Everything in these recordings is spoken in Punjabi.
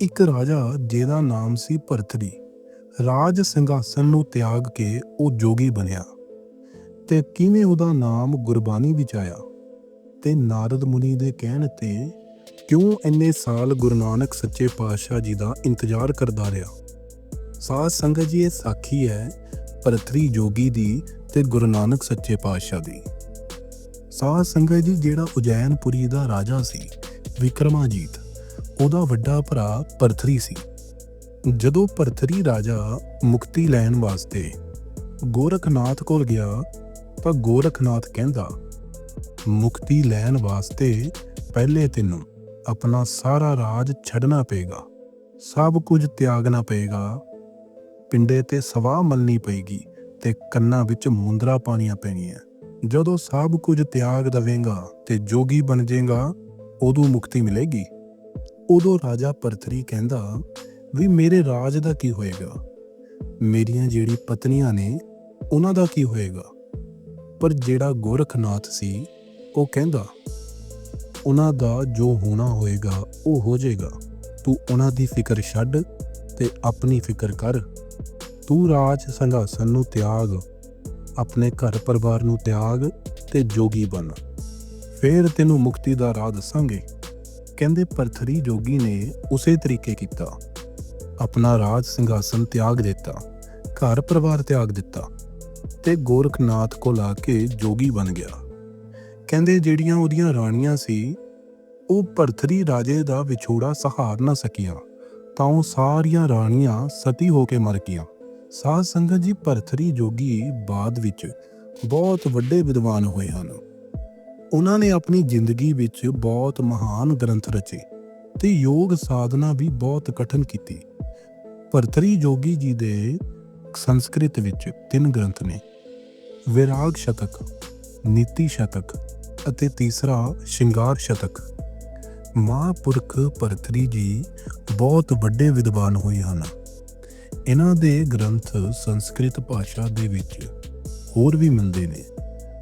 ਇੱਕ ਰਾਜਾ ਜਿਹਦਾ ਨਾਮ ਸੀ ਭਰਤਰੀ ਰਾਜ ਸਿੰਘਾਸਨ ਨੂੰ ਤਿਆਗ ਕੇ ਉਹ ਜੋਗੀ ਬਣਿਆ ਤੇ ਕਿਵੇਂ ਉਹਦਾ ਨਾਮ ਗੁਰਬਾਣੀ ਵਿੱਚ ਆਇਆ ਤੇ ਨਾਰਦ ਮੁਨੀ ਦੇ ਕਹਿਣ ਤੇ ਕਿਉਂ ਇੰਨੇ ਸਾਲ ਗੁਰੂ ਨਾਨਕ ਸੱਚੇ ਪਾਤਸ਼ਾਹ ਜੀ ਦਾ ਇੰਤਜ਼ਾਰ ਕਰਦਾ ਰਿਹਾ? ਸਾਧ ਸੰਗਤ ਜੀ, ਇਹ ਸਾਖੀ ਹੈ ਭਰਤਰੀ ਜੋਗੀ ਦੀ ਤੇ ਗੁਰੂ ਨਾਨਕ ਸੱਚੇ ਪਾਤਸ਼ਾਹ ਦੀ। ਸਾਧ ਸੰਗਤ ਜੀ, ਜਿਹੜਾ ਉਜੈਨਪੁਰੀ ਦਾ ਰਾਜਾ ਸੀ, ਵਿਕਰਮਾਜੀਤ ਉਹਦਾ ਵੱਡਾ ਭਰਾ ਭਰਤਰੀ ਸੀ। ਜਦੋਂ ਭਰਤਰੀ ਰਾਜਾ ਮੁਕਤੀ ਲੈਣ ਵਾਸਤੇ ਗੋਰਖਨਾਥ ਕੋਲ ਗਿਆ, ਤਾਂ ਗੋਰਖਨਾਥ ਕਹਿੰਦਾ, ਮੁਕਤੀ ਲੈਣ ਵਾਸਤੇ ਪਹਿਲੇ ਤੈਨੂੰ ਆਪਣਾ ਸਾਰਾ ਰਾਜ ਛੱਡਣਾ ਪਏਗਾ। ਸਭ ਕੁਝ ਤਿਆਗਣਾ ਪਏਗਾ। ਪਿੰਡੇ ਤੇ ਸਵਾਹ ਮਲਣੀ ਪਏਗੀ ਤੇ ਕੰਨਾਂ ਵਿੱਚ ਮੁੰਦਰਾ ਪਾਣੀਆਂ ਪੈਣੀਆਂ। ਜਦੋਂ ਸਭ ਕੁਝ ਤਿਆਗ ਦਵੇਂਗਾ ਤੇ ਜੋਗੀ ਬਣ ਜਾਏਗਾ, ਉਦੋਂ ਮੁਕਤੀ ਮਿਲੇਗੀ। ਉਦੋਂ ਰਾਜਾ ਪਰਥਰੀ ਕਹਿੰਦਾ, ਵੀ ਮੇਰੇ ਰਾਜ ਦਾ ਕੀ ਹੋਏਗਾ? ਮੇਰੀਆਂ ਜਿਹੜੀ ਪਤਨੀਆਂ ਨੇ, ਉਹਨਾਂ ਦਾ ਕੀ ਹੋਏਗਾ? ਪਰ ਜਿਹੜਾ ਗੋਰਖਨਾਥ ਸੀ, ਉਹ ਕਹਿੰਦਾ, ਉਹਨਾਂ ਦਾ ਜੋ ਹੋਣਾ ਹੋਏਗਾ, ਉਹ ਹੋ ਜਾਏਗਾ। ਤੂੰ ਉਹਨਾਂ ਦੀ ਫਿਕਰ ਛੱਡ ਤੇ ਆਪਣੀ ਫਿਕਰ ਕਰ। ਤੂੰ ਰਾਜ ਸੰਘਾਸਨ ਨੂੰ ਤਿਆਗ, ਆਪਣੇ ਘਰ ਪਰਿਵਾਰ ਨੂੰ ਤਿਆਗ ਤੇ ਜੋਗੀ ਬਣ। ਫੇਰ ਤੈਨੂੰ ਮੁਕਤੀ ਦਾ ਰਾਹ ਦੱਸਾਂਗੇ। ਕਹਿੰਦੇ ਪਰਥਰੀ ਜੋਗੀ ਨੇ ਉਸੇ ਤਰੀਕੇ ਕੀਤਾ। ਆਪਣਾ ਰਾਜ ਸਿੰਘਾਸਨ ਤਿਆਗ ਦਿੱਤਾ, ਘਰ ਪਰਿਵਾਰ ਤਿਆਗ ਦਿੱਤਾ ਤੇ ਗੋਰਖਨਾਥ ਕੋਲ ਆ ਕੇ ਜੋਗੀ ਬਣ ਗਿਆ। ਕਹਿੰਦੇ ਜਿਹੜੀਆਂ ਉਹਦੀਆਂ ਰਾਣੀਆਂ ਸੀ, ਉਹ ਭਰਥਰੀ ਰਾਜੇ ਦਾ ਵਿਛੋੜਾ ਸਹਾਰ ਨਾ ਸਕੀਆਂ, ਤਾਂ ਉਹ ਸਾਰੀਆਂ ਰਾਣੀਆਂ ਸਤੀ ਹੋ ਕੇ ਮਰ ਗਈਆਂ। ਸਾਧ ਸੰਗਤ ਜੀ ਭਰਥਰੀ ਜੋਗੀ ਬਾਅਦ ਵਿੱਚ ਬਹੁਤ ਵੱਡੇ ਵਿਦਵਾਨ ਹੋਏ ਹਨ। ਉਹਨਾਂ ਨੇ ਆਪਣੀ ਜ਼ਿੰਦਗੀ ਵਿੱਚ ਬਹੁਤ ਮਹਾਨ ਗ੍ਰੰਥ ਰਚੇ ਤੇ ਯੋਗ ਸਾਧਨਾ ਵੀ ਬਹੁਤ ਕਠਨ ਕੀਤੀ। ਭਰਤਰੀ ਜੋਗੀ ਜੀ ਦੇ ਸੰਸਕ੍ਰਿਤ ਵਿੱਚ ਤਿੰਨ ਗ੍ਰੰਥ ਨੇ, ਵਿਰਾਗ ਸ਼ਤਕ, ਨੀਤੀ ਸ਼ਤਕ ਅਤੇ ਤੀਸਰਾ ਸ਼ਿੰਗਾਰ ਸ਼ਤਕ। ਮਹਾਂਪੁਰਖ ਭਰਤਰੀ ਜੀ ਬਹੁਤ ਵੱਡੇ ਵਿਦਵਾਨ ਹੋਏ ਹਨ। ਇਹਨਾਂ ਦੇ ਗ੍ਰੰਥ ਸੰਸਕ੍ਰਿਤ ਭਾਸ਼ਾ ਦੇ ਵਿੱਚ ਹੋਰ ਵੀ ਮਿਲਦੇ ਨੇ।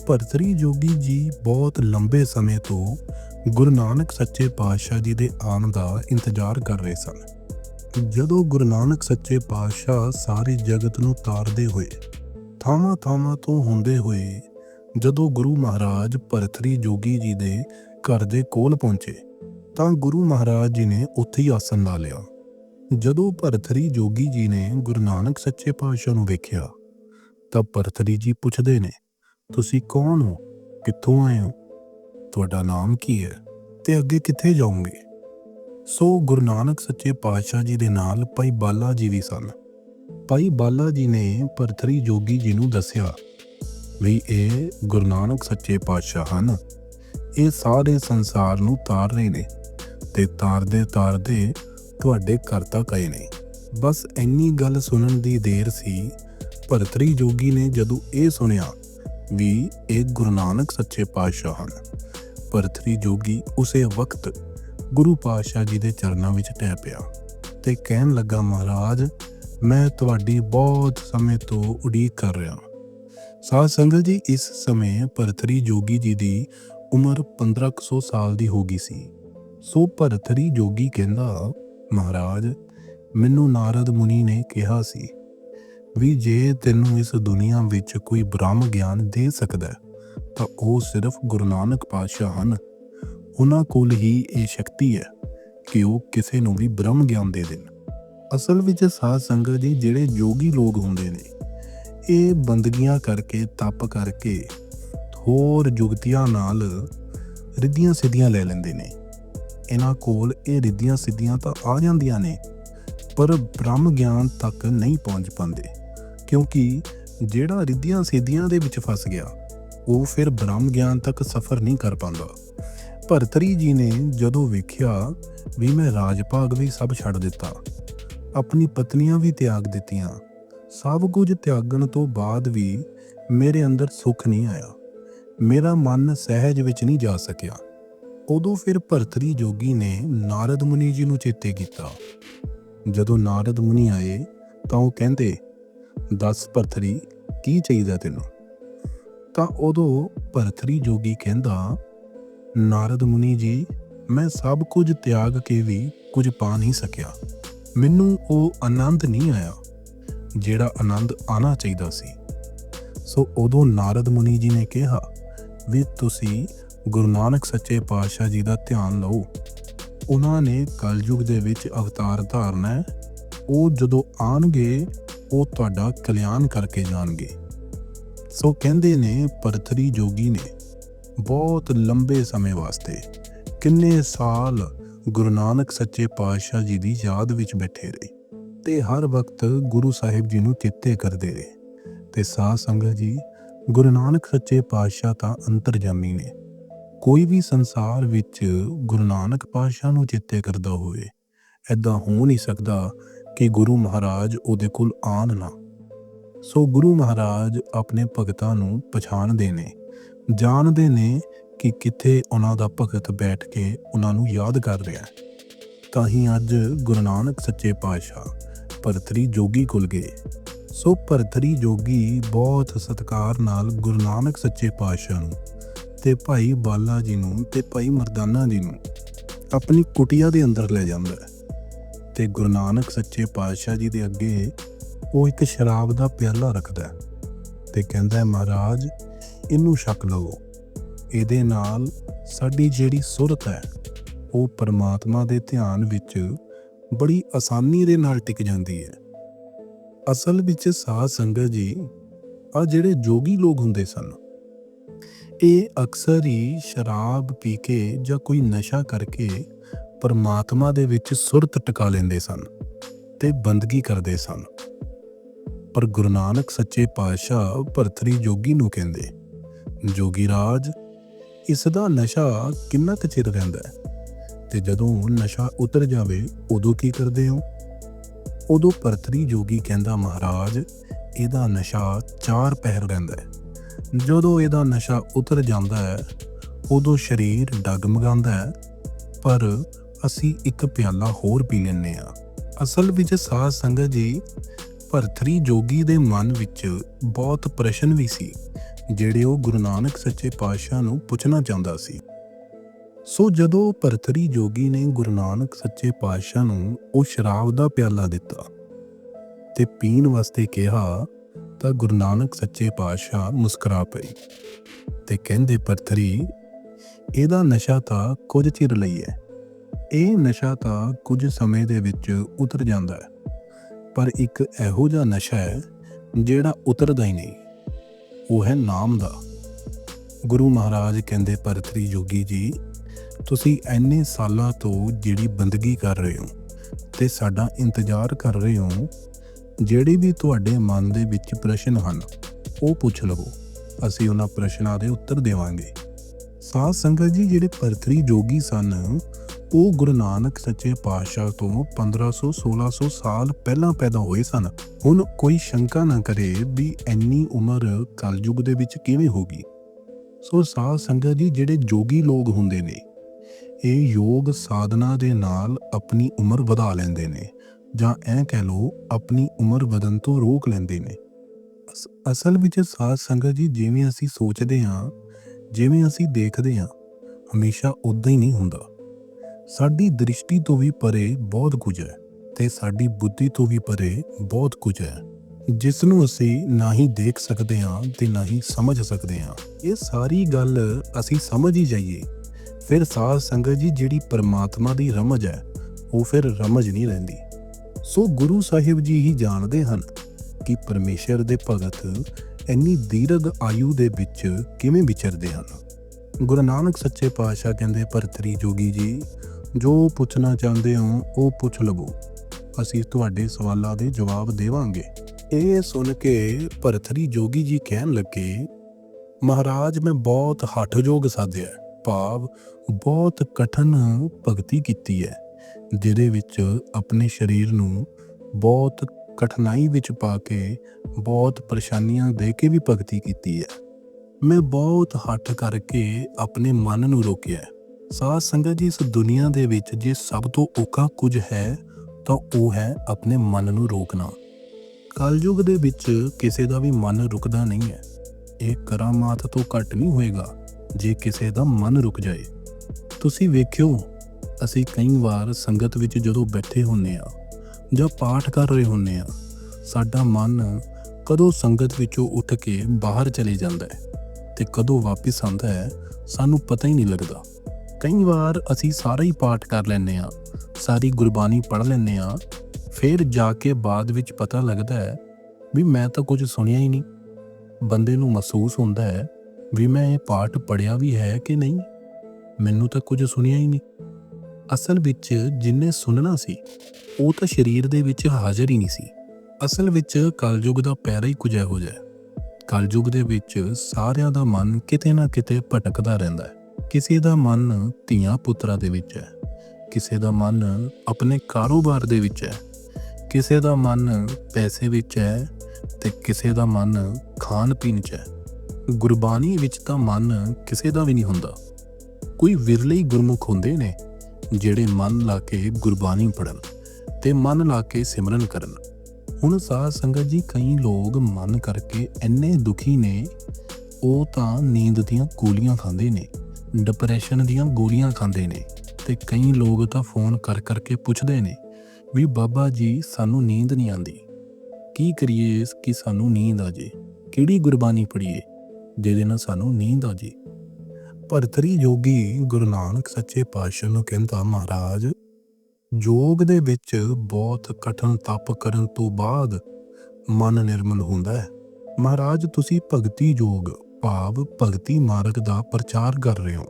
ਭਰਤਰੀ ਜੋਗੀ ਜੀ ਬਹੁਤ ਲੰਬੇ ਸਮੇਂ ਤੋਂ ਗੁਰੂ ਨਾਨਕ ਸੱਚੇ ਪਾਤਸ਼ਾਹ ਜੀ ਦੇ ਆਉਣ ਦਾ ਇੰਤਜ਼ਾਰ ਕਰ ਰਹੇ ਸਨ। ਜਦੋਂ ਗੁਰੂ ਨਾਨਕ ਸੱਚੇ ਪਾਤਸ਼ਾਹ ਸਾਰੇ ਜਗਤ ਨੂੰ ਤਾਰਦੇ ਹੋਏ, ਥਾਵਾਂ ਥਾਵਾਂ ਤੋਂ ਹੁੰਦੇ ਹੋਏ, ਜਦੋਂ ਗੁਰੂ ਮਹਾਰਾਜ ਭਰਤਰੀ ਜੋਗੀ ਜੀ ਦੇ ਘਰ ਦੇ ਕੋਲ ਪਹੁੰਚੇ, ਤਾਂ ਗੁਰੂ ਮਹਾਰਾਜ ਜੀ ਨੇ ਉੱਥੇ ਹੀ ਆਸਨ ਲਾ ਲਿਆ। ਜਦੋਂ ਭਰਤਰੀ ਜੋਗੀ ਜੀ ਨੇ ਗੁਰੂ ਨਾਨਕ ਸੱਚੇ ਪਾਤਸ਼ਾਹ ਨੂੰ ਵੇਖਿਆ, ਤਾਂ ਭਰਤਰੀ ਜੀ ਪੁੱਛਦੇ ਨੇ ਤੁਸੀਂ ਕੌਣ ਹੋ? ਕਿੱਥੋਂ ਆਏ ਹੋ? ਤੁਹਾਡਾ ਨਾਮ ਕੀ ਹੈ? ਤੇ ਅੱਗੇ ਕਿੱਥੇ ਜਾਓਗੇ? ਸੋ ਗੁਰੂ ਨਾਨਕ ਸੱਚੇ ਪਾਤਸ਼ਾਹ ਜੀ ਦੇ ਨਾਲ ਭਾਈ ਬਾਲਾ ਜੀ ਵੀ ਸਨ। ਭਾਈ ਬਾਲਾ ਜੀ ਨੇ ਭਰਤਰੀ ਜੋਗੀ ਜੀ ਨੂੰ ਦੱਸਿਆ ਵੀ ਇਹ ਗੁਰੂ ਨਾਨਕ ਸੱਚੇ ਪਾਤਸ਼ਾਹ ਹਨ। ਇਹ ਸਾਰੇ ਸੰਸਾਰ ਨੂੰ ਤਾਰ ਰਹੇ ਨੇ ਤੇ ਤਾਰਦੇ ਤਾਰਦੇ ਤੁਹਾਡੇ ਘਰ ਤੱਕ ਆਏ ਨੇ। ਬਸ ਇੰਨੀ ਗੱਲ ਸੁਣਨ ਦੀ ਦੇਰ ਸੀ ਭਰਤਰੀ ਜੋਗੀ ਨੇ ਜਦੋਂ ਇਹ ਸੁਣਿਆ ਵੀ ਇਹ ਗੁਰੂ ਨਾਨਕ ਸੱਚੇ ਪਾਤਸ਼ਾਹ ਹਨ। ਭਰਤਰੀ ਜੋਗੀ ਉਸੇ ਵਕਤ ਗੁਰੂ ਪਾਤਸ਼ਾਹ ਜੀ ਦੇ ਚਰਨਾਂ ਵਿੱਚ ਟਹਿ ਪਿਆ ਤੇ ਕਹਿਣ ਲੱਗਾ, ਮਹਾਰਾਜ, ਮੈਂ ਤੁਹਾਡੀ ਬਹੁਤ ਸਮੇਂ ਤੋਂ ਉਡੀਕ ਕਰ ਰਿਹਾ ਸਾਧ ਸੰਗਤ ਜੀ, ਇਸ ਸਮੇਂ ਭਰਤਰੀ ਜੋਗੀ ਜੀ ਦੀ ਉਮਰ 1500 ਸਾਲ ਦੀ ਹੋ ਗਈ ਸੀ। ਸੋ ਭਰਤਰੀ ਜੋਗੀ ਕਹਿੰਦਾ, ਮਹਾਰਾਜ, ਮੈਨੂੰ ਨਾਰਦ ਮੁਨੀ ਨੇ ਕਿਹਾ ਸੀ ਵੀ ਜੇ ਤੈਨੂੰ ਇਸ ਦੁਨੀਆ ਵਿੱਚ ਕੋਈ ਬ੍ਰਹਮ ਗਿਆਨ ਦੇ ਸਕਦਾ ਹੈ, ਤਾਂ ਉਹ ਸਿਰਫ ਗੁਰੂ ਨਾਨਕ ਪਾਤਸ਼ਾਹ ਹਨ। ਉਹਨਾਂ ਕੋਲ ਹੀ ਇਹ ਸ਼ਕਤੀ ਹੈ ਕਿ ਉਹ ਕਿਸੇ ਨੂੰ ਵੀ ਬ੍ਰਹਮ ਗਿਆਨ ਦੇ ਦੇਣ। ਅਸਲ ਵਿੱਚ ਸਾਧ ਸੰਗਤ ਜੀ ਜਿਹੜੇ ਯੋਗੀ ਲੋਕ ਹੁੰਦੇ ਨੇ ਇਹ ਬੰਦਗੀਆਂ ਕਰਕੇ ਤਪ ਕਰਕੇ ਹੋਰ ਜੁਗਤੀਆਂ ਨਾਲ ਰਿੱਧੀਆਂ ਸਿੱਧੀਆਂ ਲੈ ਲੈਂਦੇ ਨੇ। ਇਹਨਾਂ ਕੋਲ ਇਹ ਰਿੱਧੀਆਂ ਸਿੱਧੀਆਂ ਤਾਂ ਆ ਜਾਂਦੀਆਂ ਨੇ ਪਰ ਬ੍ਰਹਮ ਗਿਆਨ ਤੱਕ ਨਹੀਂ ਪਹੁੰਚ ਪਾਉਂਦੇ। ਕਿਉਂਕਿ ਜਿਹੜਾ ਰਿੱਧੀਆਂ ਸੇਧੀਆਂ ਦੇ ਵਿੱਚ ਫਸ ਗਿਆ, ਉਹ ਫਿਰ ਬ੍ਰਹਮ ਗਿਆਨ ਤੱਕ ਸਫ਼ਰ ਨਹੀਂ ਕਰ ਪਾਉਂਦਾ। ਭਰਤਰੀ ਜੀ ਨੇ ਜਦੋਂ ਵੇਖਿਆ ਵੀ ਮੈਂ ਰਾਜ ਭਾਗ ਵੀ ਸਭ ਛੱਡ ਦਿੱਤਾ, ਆਪਣੀ ਪਤਨੀਆਂ ਵੀ ਤਿਆਗ ਦਿੱਤੀਆਂ, ਸਭ ਕੁਝ ਤਿਆਗਣ ਤੋਂ ਬਾਅਦ ਵੀ ਮੇਰੇ ਅੰਦਰ ਸੁੱਖ ਨਹੀਂ ਆਇਆ, ਮੇਰਾ ਮਨ ਸਹਿਜ ਵਿੱਚ ਨਹੀਂ ਜਾ ਸਕਿਆ। ਉਦੋਂ ਫਿਰ ਭਰਤਰੀ ਜੋਗੀ ਨੇ ਨਾਰਦ ਮੁਨੀ ਜੀ ਨੂੰ ਚੇਤੇ ਕੀਤਾ। ਜਦੋਂ ਨਾਰਦ ਮੁਨੀ ਆਏ, ਤਾਂ ਉਹ ਕਹਿੰਦੇ ਦੱਸ ਭਰਥਰੀ, ਕੀ ਚਾਹੀਦਾ ਤੈਨੂੰ? ਤਾਂ ਉਦੋਂ ਭਰਥਰੀ ਜੋਗੀ ਕਹਿੰਦਾ, ਨਾਰਦ ਮੁਨੀ ਜੀ, ਮੈਂ ਸਭ ਕੁਝ ਤਿਆਗ ਕੇ ਵੀ ਕੁਝ ਪਾ ਨਹੀਂ ਸਕਿਆ। ਮੈਨੂੰ ਉਹ ਆਨੰਦ ਨਹੀਂ ਆਇਆ, ਜਿਹੜਾ ਆਨੰਦ ਆਣਾ ਚਾਹੀਦਾ ਸੀ। ਸੋ ਉਦੋਂ ਨਾਰਦ ਮੁਨੀ ਜੀ ਨੇ ਕਿਹਾ, ਵੀ ਤੁਸੀਂ ਗੁਰੂ ਨਾਨਕ ਸੱਚੇ ਪਾਤਸ਼ਾਹ ਜੀ ਦਾ ਧਿਆਨ ਲਓ। ਉਹਨਾਂ ਨੇ ਕਲਯੁਗ ਦੇ ਵਿੱਚ ਅਵਤਾਰ ਧਾਰਨਾ ਉਹ ਜਦੋਂ ਆਣਗੇ ਉਹ ਤੁਹਾਡਾ ਕਲਿਆਣ ਕਰਕੇ ਜਾਣਗੇ। ਸੋ ਕਹਿੰਦੇ ਨੇ, ਪਰਥਰੀ ਜੋਗੀ ਨੇ ਬਹੁਤ ਲੰਬੇ ਸਮੇਂ ਵਾਸਤੇ ਕਿੰਨੇ ਸਾਲ ਗੁਰੂ ਨਾਨਕ ਸੱਚੇ ਪਾਤਸ਼ਾਹ ਜੀ ਦੀ ਯਾਦ ਵਿੱਚ ਬੈਠੇ ਰਹੇ ਤੇ ਹਰ ਵਕਤ ਗੁਰੂ ਸਾਹਿਬ ਜੀ ਨੂੰ ਚੇਤੇ ਕਰਦੇ ਰਹੇ। ਤੇ ਸਾਧ ਸੰਗਤ ਜੀ, ਗੁਰੂ ਨਾਨਕ ਸੱਚੇ ਪਾਤਸ਼ਾਹ ਤਾਂ ਅੰਤਰਜਾਮੀ ਨੇ। ਕੋਈ ਵੀ ਸੰਸਾਰ ਵਿੱਚ ਗੁਰੂ ਨਾਨਕ ਪਾਤਸ਼ਾਹ ਨੂੰ ਚੇਤੇ ਕਰਦਾ ਹੋਵੇ ਐਦਾਂ ਹੋ ਨਹੀਂ ਸਕਦਾ ਕਿ ਗੁਰੂ ਮਹਾਰਾਜ ਉਹਦੇ ਕੋਲ ਆਣ ਨਾ। ਸੋ ਗੁਰੂ ਮਹਾਰਾਜ ਆਪਣੇ ਭਗਤਾਂ ਨੂੰ ਪਛਾਣਦੇ ਨੇ। ਜਾਣਦੇ ਨੇ ਕਿ ਕਿੱਥੇ ਉਹਨਾਂ ਦਾ ਭਗਤ ਬੈਠ ਕੇ ਉਹਨਾਂ ਨੂੰ ਯਾਦ ਕਰ ਰਿਹਾ ਹੈ। ਤਾਂ ਹੀ ਅੱਜ ਗੁਰੂ ਨਾਨਕ ਸੱਚੇ ਪਾਤਸ਼ਾਹ ਭਰਤਰੀ ਜੋਗੀ ਕੋਲ ਗਏ। ਸੋ ਭਰਤਰੀ ਜੋਗੀ ਬਹੁਤ ਸਤਿਕਾਰ ਨਾਲ ਗੁਰੂ ਨਾਨਕ ਸੱਚੇ ਪਾਤਸ਼ਾਹ ਨੂੰ ਤੇ ਭਾਈ ਬਾਲਾ ਜੀ ਨੂੰ ਤੇ ਭਾਈ ਮਰਦਾਨਾ ਜੀ ਨੂੰ ਆਪਣੀ ਕੁਟੀਆ ਦੇ ਅੰਦਰ ਲੈ ਜਾਂਦਾ ਹੈ। ਤੇ ਗੁਰੂ ਨਾਨਕ ਸੱਚੇ ਪਾਤਸ਼ਾਹ ਜੀ ਦੇ ਅੱਗੇ ਉਹ ਇੱਕ ਸ਼ਰਾਬ ਦਾ ਪਿਆਲਾ ਰੱਖਦਾ ਹੈ ਤੇ ਕਹਿੰਦਾ ਹੈ, ਮਹਾਰਾਜ, ਇਹਨੂੰ ਛਕ ਲਵੋ। ਇਹਦੇ ਨਾਲ ਸਾਡੀ ਜਿਹੜੀ ਸੁਰਤ ਹੈ, ਉਹ ਪਰਮਾਤਮਾ ਦੇ ਧਿਆਨ ਵਿੱਚ ਬੜੀ ਆਸਾਨੀ ਦੇ ਨਾਲ ਟਿਕ ਜਾਂਦੀ ਹੈ। ਅਸਲ ਵਿੱਚ ਸਾਧ ਸੰਗਤ ਜੀ ਆ ਜਿਹੜੇ ਜੋਗੀ ਲੋਕ ਹੁੰਦੇ ਸਨ, ਇਹ ਅਕਸਰ ਹੀ ਸ਼ਰਾਬ ਪੀ ਕੇ ਜਾਂ ਕੋਈ ਨਸ਼ਾ ਕਰਕੇ ਪਰਮਾਤਮਾ ਦੇ ਵਿੱਚ ਸੁਰਤ ਟਿਕਾ ਲੈਂਦੇ ਸਨ ਤੇ ਬੰਦਗੀ ਕਰਦੇ ਸਨ। ਪਰ ਗੁਰੂ ਨਾਨਕ ਸੱਚੇ ਪਾਤਸ਼ਾਹ ਭਰਤਰੀ ਜੋਗੀ ਨੂੰ ਕਹਿੰਦੇ, ਜੋਗੀ ਰਾਜ, ਇਸ ਦਾ ਨਸ਼ਾ ਕਿੰਨਾ ਕੁ ਚਿਰ ਰਹਿੰਦਾ ਹੈ? ਤੇ ਜਦੋਂ ਨਸ਼ਾ ਉਤਰ ਜਾਵੇ, ਉਦੋਂ ਕੀ ਕਰਦੇ ਹੋ? ਉਦੋਂ ਭਰਤਰੀ ਜੋਗੀ ਕਹਿੰਦਾ, ਮਹਾਰਾਜ, ਇਹਦਾ ਨਸ਼ਾ ਚਾਰ ਪਹਿਰ ਰਹਿੰਦਾ ਹੈ। ਜਦੋਂ ਇਹਦਾ ਨਸ਼ਾ ਉਤਰ ਜਾਂਦਾ ਹੈ, ਉਦੋਂ ਸਰੀਰ ਡਗਮਗਾਉਂਦਾ ਹੈ, ਪਰ ਅਸੀਂ ਇੱਕ ਪਿਆਲਾ ਹੋਰ ਪੀ ਲੈਂਦੇ ਆ ਅਸਲ ਵਿੱਚ ਸਾਧ ਸੰਗਤ ਜੀ ਭਰਤਰੀ ਜੋਗੀ ਦੇ ਮਨ ਵਿੱਚ ਬਹੁਤ ਪ੍ਰਸ਼ਨ ਵੀ ਸੀ, ਜਿਹੜੇ ਉਹ ਗੁਰੂ ਨਾਨਕ ਸੱਚੇ ਪਾਤਸ਼ਾਹ ਨੂੰ ਪੁੱਛਣਾ ਚਾਹੁੰਦਾ ਸੀ। ਸੋ ਜਦੋਂ ਭਰਤਰੀ ਜੋਗੀ ਨੇ ਗੁਰੂ ਨਾਨਕ ਸੱਚੇ ਪਾਤਸ਼ਾਹ ਨੂੰ ਉਹ ਸ਼ਰਾਬ ਦਾ ਪਿਆਲਾ ਦਿੱਤਾ ਤੇ ਪੀਣ ਵਾਸਤੇ ਕਿਹਾ, ਤਾਂ ਗੁਰੂ ਨਾਨਕ ਸੱਚੇ ਪਾਤਸ਼ਾਹ ਮੁਸਕਰਾ ਪਈ ਤੇ ਕਹਿੰਦੇ ਭਰਤਰੀ ਇਹਦਾ ਨਸ਼ਾ ਤਾਂ ਕੁਝ ਚਿਰ ਲਈ ਹੈ। ਇਹ ਨਸ਼ਾ ਤਾਂ ਕੁਝ ਸਮੇਂ ਦੇ ਵਿੱਚ ਉਤਰ ਜਾਂਦਾ ਹੈ। ਪਰ ਇੱਕ ਇਹੋ ਜਿਹਾ ਨਸ਼ਾ ਹੈ, ਜਿਹੜਾ ਉਤਰਦਾ ਹੀ ਨਹੀਂ। ਉਹ ਹੈ ਨਾਮ ਦਾ। ਗੁਰੂ ਮਹਾਰਾਜ ਕਹਿੰਦੇ, ਭਰਤਰੀ ਜੋਗੀ ਜੀ, ਤੁਸੀਂ ਐਨੇ ਸਾਲਾਂ ਤੋਂ ਜਿਹੜੀ ਬੰਦਗੀ ਕਰ ਰਹੇ ਹੋ ਤੇ ਸਾਡਾ ਇੰਤਜ਼ਾਰ ਕਰ ਰਹੇ ਹੋ, ਜਿਹੜੇ ਵੀ ਤੁਹਾਡੇ ਮਨ ਦੇ ਵਿੱਚ ਪ੍ਰਸ਼ਨ ਹਨ, ਉਹ ਪੁੱਛ ਲਵੋ। ਅਸੀਂ ਉਹਨਾਂ ਪ੍ਰਸ਼ਨਾਂ ਦੇ ਉੱਤਰ ਦੇਵਾਂਗੇ। ਸਾਧ ਸੰਗਤ ਜੀ, ਜਿਹੜੇ ਭਰਤਰੀ ਜੋਗੀ ਸਨ ਉਹ ਗੁਰੂ ਨਾਨਕ ਸੱਚੇ ਪਾਤਸ਼ਾਹ ਤੋਂ 1500 1600 ਸਾਲ ਪਹਿਲਾਂ ਪੈਦਾ ਹੋਏ ਸਨ। ਹੁਣ ਕੋਈ ਸ਼ੰਕਾ ਨਾ ਕਰੇ ਵੀ ਇੰਨੀ ਉਮਰ ਕਲਯੁਗ ਦੇ ਵਿੱਚ ਕਿਵੇਂ ਹੋਗੀ ਸੋ ਸਾਧ ਸੰਗਤ ਜੀ, ਜਿਹੜੇ ਜੋਗੀ ਲੋਕ ਹੁੰਦੇ ਨੇ, ਇਹ ਯੋਗ ਸਾਧਨਾ ਦੇ ਨਾਲ ਆਪਣੀ ਉਮਰ ਵਧਾ ਲੈਂਦੇ ਨੇ ਜਾਂ ਐ ਕਹਿ ਲਓ, ਆਪਣੀ ਉਮਰ ਵਧਣ ਤੋਂ ਰੋਕ ਲੈਂਦੇ ਨੇ। ਅਸਲ ਵਿੱਚ ਸਾਧ ਸੰਗਤ ਜੀ, ਜਿਵੇਂ ਅਸੀਂ ਸੋਚਦੇ ਹਾਂ, ਜਿਵੇਂ ਅਸੀਂ ਦੇਖਦੇ ਹਾਂ, ਹਮੇਸ਼ਾ ਉਦਾਂ ਹੀ ਨਹੀਂ ਹੁੰਦਾ। ਸਾਡੀ ਦ੍ਰਿਸ਼ਟੀ ਤੋਂ ਵੀ ਪਰੇ ਬਹੁਤ ਕੁਝ ਹੈ ਤੇ ਸਾਡੀ ਬੁੱਧੀ ਤੋਂ ਵੀ ਪਰੇ ਬਹੁਤ ਕੁਝ ਹੈ। ਜਿਸ ਨੂੰ ਅਸੀਂ ਨਾ ਹੀ ਦੇਖ ਸਕਦੇ ਹਾਂ ਤੇ ਨਾ ਹੀ ਸਮਝ ਸਕਦੇ ਹਾਂ। ਇਹ ਸਾਰੀ ਗੱਲ ਅਸੀਂ ਸਮਝ ਹੀ ਜਾਈਏ। ਫਿਰ ਸਾਧ ਸੰਗਤ ਜੀ ਜਿਹੜੀ ਪਰਮਾਤਮਾ ਦੀ ਰਮਜ ਹੈ, ਉਹ ਫਿਰ ਰਮਜ ਨਹੀਂ ਰਹਿੰਦੀ। ਸੋ ਗੁਰੂ ਸਾਹਿਬ ਜੀ ਹੀ ਜਾਣਦੇ ਹਨ ਕਿ ਪਰਮੇਸ਼ਰ ਦੇ ਭਗਤ ਇੰਨੀ ਦੀਰਘ ਆਯੂ ਦੇ ਵਿੱਚ ਕਿਵੇਂ ਵਿਚਰਦੇ ਹਨ। ਗੁਰੂ ਨਾਨਕ ਸੱਚੇ ਪਾਤਸ਼ਾਹ ਕਹਿੰਦੇ ਭਰਤਰੀ ਜੋਗੀ ਜੀ ਜੋ ਪੁੱਛਣਾ ਚਾਹੁੰਦੇ ਹੋ, ਉਹ ਪੁੱਛ ਲਵੋ। ਅਸੀਂ ਤੁਹਾਡੇ ਸਵਾਲਾਂ ਦੇ ਜਵਾਬ ਦੇਵਾਂਗੇ। ਇਹ ਸੁਣ ਕੇ ਭਰਥਰੀ ਜੋਗੀ ਜੀ ਕਹਿਣ ਲੱਗੇ, ਮਹਾਰਾਜ, ਮੈਂ ਬਹੁਤ ਹੱਠ ਜੋਗ ਸਾਧਿਆ ਭਾਵ ਬਹੁਤ ਕਠਨ ਭਗਤੀ ਕੀਤੀ ਹੈ, ਜਿਹਦੇ ਵਿੱਚ ਆਪਣੇ ਸਰੀਰ ਨੂੰ ਬਹੁਤ ਕਠਿਨਾਈ ਵਿੱਚ ਪਾ ਕੇ ਬਹੁਤ ਪਰੇਸ਼ਾਨੀਆਂ ਦੇ ਕੇ ਵੀ ਭਗਤੀ ਕੀਤੀ ਹੈ। ਮੈਂ ਬਹੁਤ ਹੱਠ ਕਰਕੇ ਆਪਣੇ ਮਨ ਨੂੰ ਰੋਕਿਆ ਸਾਧ ਸੰਗਤ ਜੀ, ਇਸ ਦੁਨੀਆ ਦੇ ਵਿੱਚ ਜੇ ਸਭ ਤੋਂ ਔਖਾ ਕੁਝ ਹੈ, ਤਾਂ ਉਹ ਹੈ ਆਪਣੇ ਮਨ ਨੂੰ ਰੋਕਣਾ। ਕਲਯੁਗ ਦੇ ਵਿੱਚ ਕਿਸੇ ਦਾ ਵੀ ਮਨ ਰੁਕਦਾ ਨਹੀਂ ਹੈ। ਇਹ ਕਰਾਮਾਤ ਤੋਂ ਘੱਟ ਨਹੀਂ ਹੋਏਗਾ, ਜੇ ਕਿਸੇ ਦਾ ਮਨ ਰੁਕ ਜਾਏ। ਤੁਸੀਂ ਵੇਖਿਓ, ਅਸੀਂ ਕਈ ਵਾਰ ਸੰਗਤ ਵਿੱਚ ਜਦੋਂ ਬੈਠੇ ਹੁੰਨੇ ਆ, ਜਾਂ ਪਾਠ ਕਰ ਰਹੇ ਹੁੰਨੇ ਆ, ਸਾਡਾ ਮਨ ਕਦੋਂ ਸੰਗਤ ਵਿੱਚੋਂ ਉੱਠ ਕੇ ਬਾਹਰ ਚਲੇ ਜਾਂਦਾ ਹੈ, ਤੇ ਕਦੋਂ ਵਾਪਸ ਆਉਂਦਾ ਹੈ, ਸਾਨੂੰ ਪਤਾ ਹੀ ਨਹੀਂ ਲੱਗਦਾ। ਕਈ ਵਾਰ ਅਸੀਂ ਸਾਰਾ ਹੀ ਪਾਠ ਕਰ ਲੈਂਦੇ ਆ ਸਾਰੀ ਗੁਰਬਾਣੀ ਪੜ੍ਹ ਲੈਂਦੇ ਆ ਫਿਰ ਜਾ ਕੇ ਬਾਅਦ ਵਿੱਚ ਪਤਾ ਲੱਗਦਾ ਹੈ ਵੀ ਮੈਂ ਤਾਂ ਕੁਝ ਸੁਣਿਆ ਹੀ ਨਹੀਂ। ਬੰਦੇ ਨੂੰ ਮਹਿਸੂਸ ਹੁੰਦਾ ਹੈ ਵੀ ਮੈਂ ਇਹ ਪਾਠ ਪੜਿਆ ਵੀ ਹੈ ਕਿ ਨਹੀਂ, ਮੈਨੂੰ ਤਾਂ ਕੁਝ ਸੁਣਿਆ ਹੀ ਨਹੀਂ। ਅਸਲ ਵਿੱਚ ਜਿੰਨੇ ਸੁਣਨਾ ਸੀ, ਉਹ ਤਾਂ ਸਰੀਰ ਦੇ ਵਿੱਚ ਹਾਜ਼ਰ ਹੀ ਨਹੀਂ ਸੀ। ਅਸਲ ਵਿੱਚ ਕਲਯੁਗ ਦਾ ਪੈਰਾ ਹੀ ਕੁਝ ਇਹੋ ਜਿਹਾ ਹੈ। ਕਲਯੁਗ ਦੇ ਵਿੱਚ ਸਾਰਿਆਂ ਦਾ ਮਨ ਕਿਤੇ ਨਾ ਕਿਤੇ ਭਟਕਦਾ ਰਹਿੰਦਾ ਹੈ। ਕਿਸੇ ਦਾ ਮਨ ਧੀਆਂ ਪੁੱਤਰਾਂ ਦੇ ਵਿੱਚ ਹੈ, ਕਿਸੇ ਦਾ ਮਨ ਆਪਣੇ ਕਾਰੋਬਾਰ ਦੇ ਵਿੱਚ ਹੈ, ਕਿਸੇ ਦਾ ਮਨ ਪੈਸੇ ਵਿੱਚ ਹੈ ਤੇ ਕਿਸੇ ਦਾ ਮਨ ਖਾਣ ਪੀਣ 'ਚ ਹੈ। ਗੁਰਬਾਣੀ ਵਿੱਚ ਤਾਂ ਮਨ ਕਿਸੇ ਦਾ ਵੀ ਨਹੀਂ ਹੁੰਦਾ। ਕੋਈ ਵਿਰਲੇ ਹੀ ਗੁਰਮੁਖ ਹੁੰਦੇ ਨੇ ਜਿਹੜੇ ਮਨ ਲਾ ਕੇ ਗੁਰਬਾਣੀ ਪੜਨ ਤੇ ਮਨ ਲਾ ਕੇ ਸਿਮਰਨ ਕਰਨ। ਹੁਣ ਸਾਧ ਸੰਗਤ ਜੀ, ਕਈ ਲੋਕ ਮਨ ਕਰਕੇ ਇੰਨੇ ਦੁਖੀ ਨੇ, ਉਹ ਤਾਂ ਨੀਂਦ ਦੀਆਂ ਗੋਲੀਆਂ ਖਾਂਦੇ ਨੇ। ਡਿਪਰੈਸ਼ਨ ਦੀਆਂ ਗੋਲੀਆਂ ਖਾਂਦੇ ਨੇ ਤੇ ਕਈ ਲੋਕ ਤਾਂ ਫੋਨ ਕਰ ਕਰਕੇ ਪੁੱਛਦੇ ਨੇ ਵੀ ਬਾਬਾ ਜੀ, ਸਾਨੂੰ ਨੀਂਦ ਨਹੀਂ ਆਉਂਦੀ। ਕੀ ਕਰੀਏ ਇਸ ਕਿ ਸਾਨੂੰ ਨੀਂਦ ਆ ਜੇ? ਕਿਹੜੀ ਗੁਰਬਾਣੀ ਪੜ੍ਹੀਏ ਜਿਹਦੇ ਨਾਲ ਸਾਨੂੰ ਨੀਂਦ ਆ ਜੇ? ਭਰਤਰੀ ਜੋਗੀ ਗੁਰੂ ਨਾਨਕ ਸੱਚੇ ਪਾਤਸ਼ਾਹ ਨੂੰ ਕਹਿੰਦਾ, ਮਹਾਰਾਜ ਯੋਗ ਦੇ ਵਿੱਚ ਬਹੁਤ ਕਠਨ ਤਪ ਕਰਨ ਤੋਂ ਬਾਅਦ ਮਨ ਨਿਰਮਲ ਹੁੰਦਾ ਹੈ। ਮਹਾਰਾਜ, ਤੁਸੀਂ ਭਗਤੀ ਯੋਗ ਭਾਵ ਭਗਤੀ ਮਾਰਗ ਦਾ ਪ੍ਰਚਾਰ ਕਰ ਰਹੇ ਹੋ।